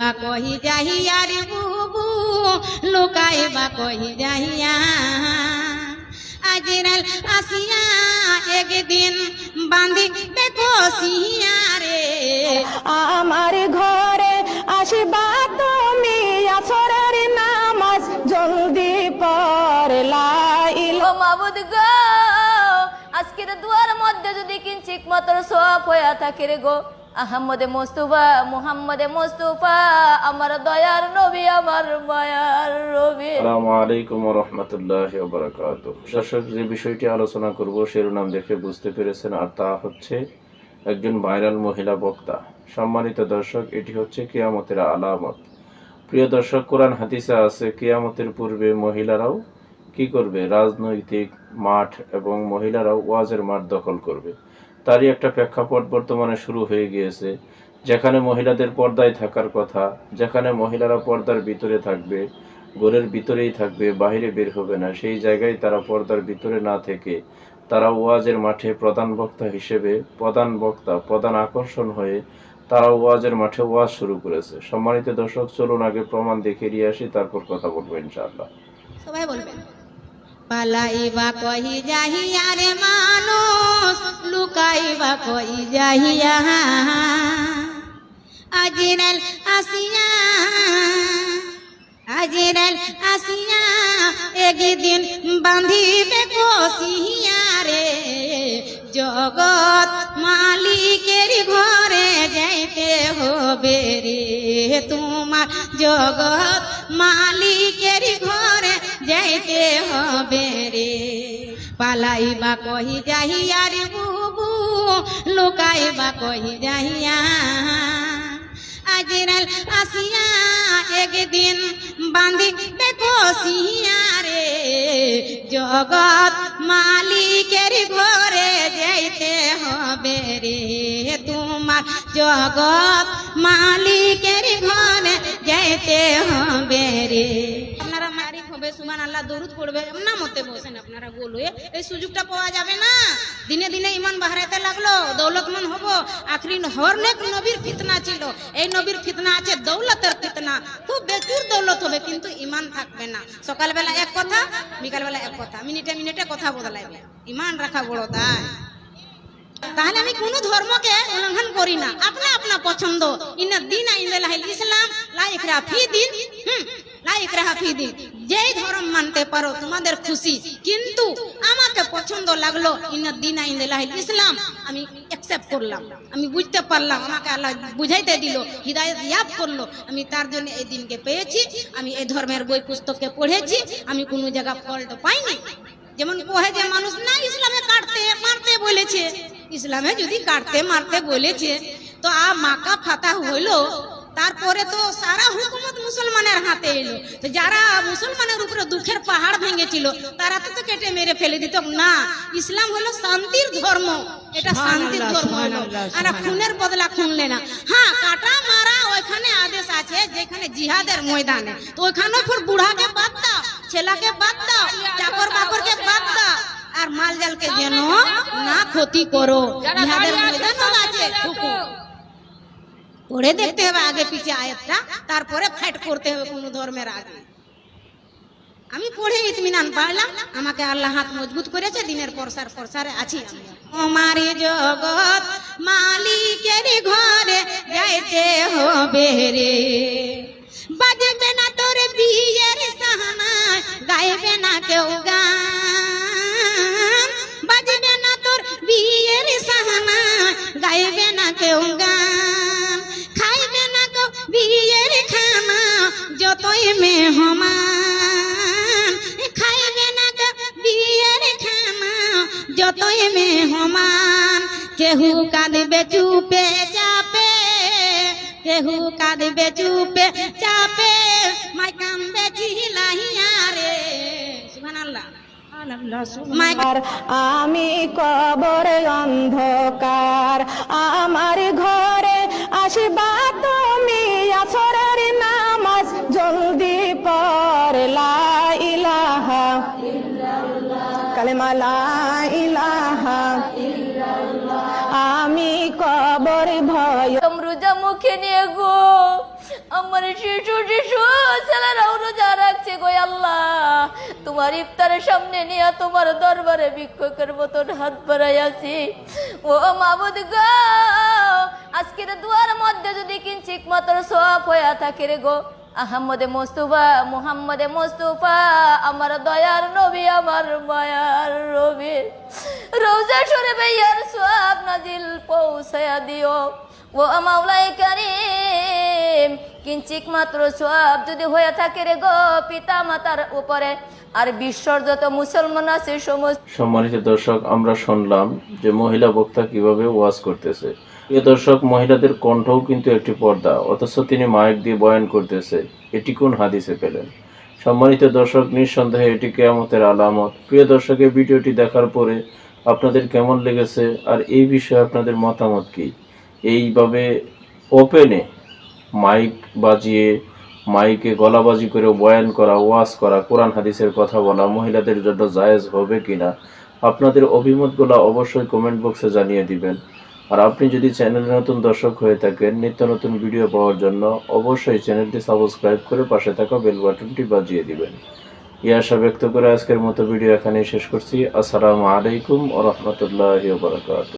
বা কহি যাহিয়া রে বুবু লুকাই বা কহি যাহিয়া। আজিরাল আসিয়া একদিন বাঁধিবে কষিয়া রে। আমার ঘরে আসিবা তুমি আসরের নামাজ জলদি পড়লাইল। ও মাবুদ গো আজকের দুয়ার মধ্যে যদি কিঞ্চিক মাত্র সব হইয়া থাকে রে গো আহম্মদে মোস্তফা, মুহাম্মদে মোস্তফা, আমার দয়ার নবী, আমার মায়ার নবী আসসালামু আলাইকুম রহমতুল্লাহ বারাকাত দর্শক, যে বিষয়টি আলোচনা করব, শিরোনাম দেখে বুঝতে পেরেছেন, আর তা হচ্ছে একজন ভাইরাল মহিলা বক্তা। সম্মানিত দর্শক, এটি হচ্ছে কিয়ামতের আলামত। প্রিয় দর্শক, কোরআন হাদিসে আছে, কিয়ামতের পূর্বে মহিলারাও কি করবে? রাজনৈতিক মাঠ এবং মহিলারাও ওয়াজের মাঠ দখল করবে। তারই একটা প্রেক্ষাপট বর্তমানে শুরু হয়ে গিয়েছে, যেখানে মহিলাদের পর্দায় থাকার কথা, যেখানে মহিলারা পর্দার ভিতরে থাকবে, ঘরের ভিতরেই থাকবে বাইরে বের হবে না, সেই জায়গায় তারা পর্দার ভিতরে না থেকে তারা ওয়াজের মাঠে প্রধান বক্তা হিসেবে, প্রধান বক্তা, প্রধান আকর্ষণ হয়ে তারা ওয়াজের মাঠে ওয়াজ শুরু করেছে। সম্মানিত দর্শক, চলুন আগে প্রমাণ দেখে নিয়ে আসি, তারপর কথা বলব ইনশাআল্লাহ। সবাই বলবেন। পালাইবা কহি যাহিয়া রে মানুষ লুকাইবা কহি যাহিয়া আজিরাল আসিয়া আজিরাল আসিয়া, একদিন বাঁধিবে কষিয়া রে। জগৎ মালিকের ঘরে যাইতে হবে রে। তোমার জগৎ মালিকের ঘরে যাইতে হবে রে। পালাইবা কহি যাহিয়া রে বুবু লুকাইবা কহি যাহিয়া আজিরাল আসিয়া একদিন বাঁধিবে কষিয়া রে। জগৎ মালিকের ঘরে যাইতে হবে রে। তোমার জগৎ মালিকের ঘরে যাইতে হবে রে। হবে সুমান আল্লাহ দরুদ পড়বে না মতে বসেন আপনারা গোলুয়ে এই সুযোগটা পাওয়া যাবে না। দিনে দিনে ইমান বাহারাতে লাগল, দৌলতমন হব। আখরি হরনেক নবীর ফিতনা ছিল। এই নবীর ফিতনা আছে, দৌলতের ফিতনা। খুব বেচুর দৌলত হবে, কিন্তু ইমান থাকবে না। সকালবেলা এক কথা, বিকালবেলা এক কথা। মিনিটে মিনিটে কথা বদলাইবে। ইমান রাখা বড় দায়। তাহলে আমি কোন ধর্মকে উল্লঙ্ঘন করি না। আপনা আপনা পছন্দ। ইন্না দিন ইসলাম লাইক রাফি দিন। হুম। লাইক রাফি দিন যেই ধর্ম মানতে পারো তোমাদের খুশি। কিন্তু আমাকে পছন্দ লাগল, ইন্না দিন আইন ইসলাম। আমি অ্যাকসেপ্ট করলাম। আমি বুঝতে পারলাম, আমাকে আল্লাহ বুঝাইতে দিল, হৃদায়ত ইয়াব করল। আমি তার জন্য এই দিনকে পেয়েছি, আমি এই ধর্মের বই পুস্তককে পড়েছি, আমি কোনো জায়গা ফল্ট পাইনি। যেমন কহে যে মানুষ, না, ইসলামে কাটতে, মারতে বলেছে। ইসলামে যদি কাটতে, মারতে বলেছে, তো আ মাকা ফাতা হইল তারপরে তো সারা হুকুমত মুসলমানের হাতে এলো। তো যারা মুসলমানের উপরে দুঃখের পাহাড় ভেঙেছিল তারা তো তো কেটে মেরে ফেলে দিত। না ইসলাম হলো শান্তির ধর্ম। এটা শান্তির ধর্ম হলো। আর খুনের বদলা খুনলে না। হ্যাঁ কাটা মারা ওইখানে আদেশ আছে যেখানে জিহাদের ময়দানে। তো ওইখানে ফির বুড়াকে বাদ দাও ছেলাকে বাদ দাও চাকর বাকরকে বাদ দাও। আর মাল জালকে যেন না ক্ষতি করো। জিহাদের ময়দানও আছে। পড়ে দেখতে হবে আগে পিছে আয়াতটা, তারপরে ফাইট করতে হবে কোন ধর্মের আগে। আমি পড়ে ইতমিনান পারলাম, আমাকে আল্লাহ হাত মজবুত করেছে, দিনের পরসার পরসারে আছি আমার জগৎ মালিকের ঘরে যাইতে হবে রে। বাজবে না তোর বিয়ের সাহানা, গাইবে না কেউ গান। যতই মেহমান খাইবে না বিয়ের খানা যতই মেহমান কেহু কাঁদবে চুপে চাপে কেহু কাঁদবে চুপে চাপে মাই কান্দবে চিলাহিয়া রে। সুবহানাল্লাহ। আমি কবর অন্ধকার আমার ঘরে আসিবা ইলাহা। কালেমা লা আমি কবর ভয়। রোজা মুখে নিয়ে গো। আমার শিশু শিশু, ছেলেরাও রোজা রাখছে গো আল্লাহ। তোমার ইফতারের সামনে নিয়ে তোমার দরবারে ভিক্ষকের মতন হাত বাড়াই আছি। ও মাবুদ গো, আজকের দুয়ার মধ্যে যদি কিঞ্চিক মাত্র সোয়াব হয়ে থাকে রে গো আহম্মদে মোস্তফা, মুহাম্মদে মোস্তফা, আমার দয়ার নবী, আমার মায়ার রবি। রোজা সরে ভাইয়ার সব নাজিল পৌঁছায়া দিও। ও মাওলাই কারিম কিঞ্চিক মাত্র সব যদি হয়ে থাকে রে গো পিতা মাতার উপরে। আর বিশ্বর যত মুসলমান আছে, সমস্ত সম্মানিত দর্শক, আমরা শুনলাম যে মহিলা বক্তা কীভাবে ওয়াজ করতেছে। প্রিয় দর্শক, মহিলাদের কণ্ঠও কিন্তু একটি পর্দা, অথচ তিনি মাইক দিয়ে বয়ান করতেছে। এটি কোন হাদিসে পেলেন? সম্মানিত দর্শক, নিঃসন্দেহে এটি কেয়ামতের আলামত। প্রিয় দর্শকের ভিডিওটি দেখার পরে আপনাদের কেমন লেগেছে, আর এই বিষয়ে আপনাদের মতামত কি? এইভাবে ওপেনে মাইক বাজিয়ে, মাইকে গলাবাজি করে বয়ান করা, ওয়াজ করা, কোরআন হাদিসের কথা বলা মহিলাদের জন্য জায়েজ হবে কিনা আপনাদের অভিমতগুলো অবশ্যই কমেন্ট বক্সে জানিয়ে দিবেন। আর আপনি যদি চ্যানেলে নতুন দর্শক হয়ে থাকেন, নিত্য নতুন ভিডিও পাওয়ার জন্য অবশ্যই চ্যানেলটি সাবস্ক্রাইব করে পাশে থাকা বেল বাটনটি বাজিয়ে দিবেন। এই আশা ব্যক্ত করে আজকের মতো ভিডিও এখানেই শেষ করছি। আসসালামু আলাইকুম ও রহমতুল্লাহ বারকাত